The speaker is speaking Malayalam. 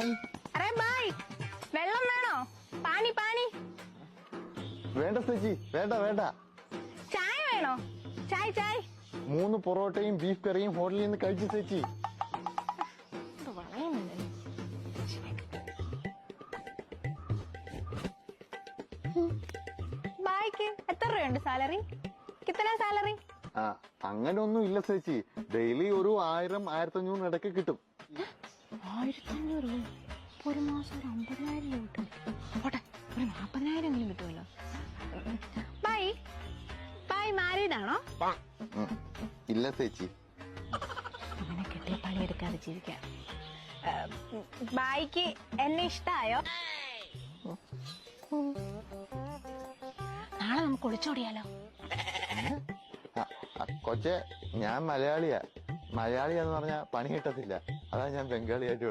Array bye. വെള്ളം വേണോ? പാനി പാനി. വേണ്ട ചേച്ചി വേണ്ട വേണ്ട. ചായ വേണോ? ചായ ചായ. മൂന്ന് പൊറോട്ടയും ബീഫ് കറിയും ഹോട്ടലിൽ നിന്ന് കഴിച്ചു ചേച്ചി ബായ്ക്ക് എത്ര രൂപയുണ്ട് സാലറി? കിത്തന സാലറി? അങ്ങനെ ഒന്നും ഇല്ല ചേച്ചി ഡെയിലി ഒരു ആയിരം ആയിരത്തി അഞ്ഞൂറിന് ഇടയ്ക്ക് കിട്ടും. ആയിരത്തി അഞ്ഞൂറ് ഒരു മാസം ഒരു അമ്പതിനായിരം രൂപ കിട്ടും. പോട്ടെ ഒരു നാപ്പതിനായിരം എങ്കിലും കിട്ടുമല്ലോ. ബൈ. ബൈ മാരീഡ് ആണോ? ഇല്ല ചേച്ചി. അങ്ങനെ കെട്ടിയ പണിയെടുക്കാതെ ജീവിക്കാം. ബായിക്ക് എന്നെ ഇഷ്ടായോ? നാളെ നമുക്ക് ഒളിച്ചോടിയാലോ? കൊച്ചെ. ഞാൻ മലയാളിയാ. മലയാളി എന്ന് പറഞ്ഞാൽ പണി കിട്ടത്തില്ല. അതാ ഞാൻ ബംഗാളിയായിട്ട്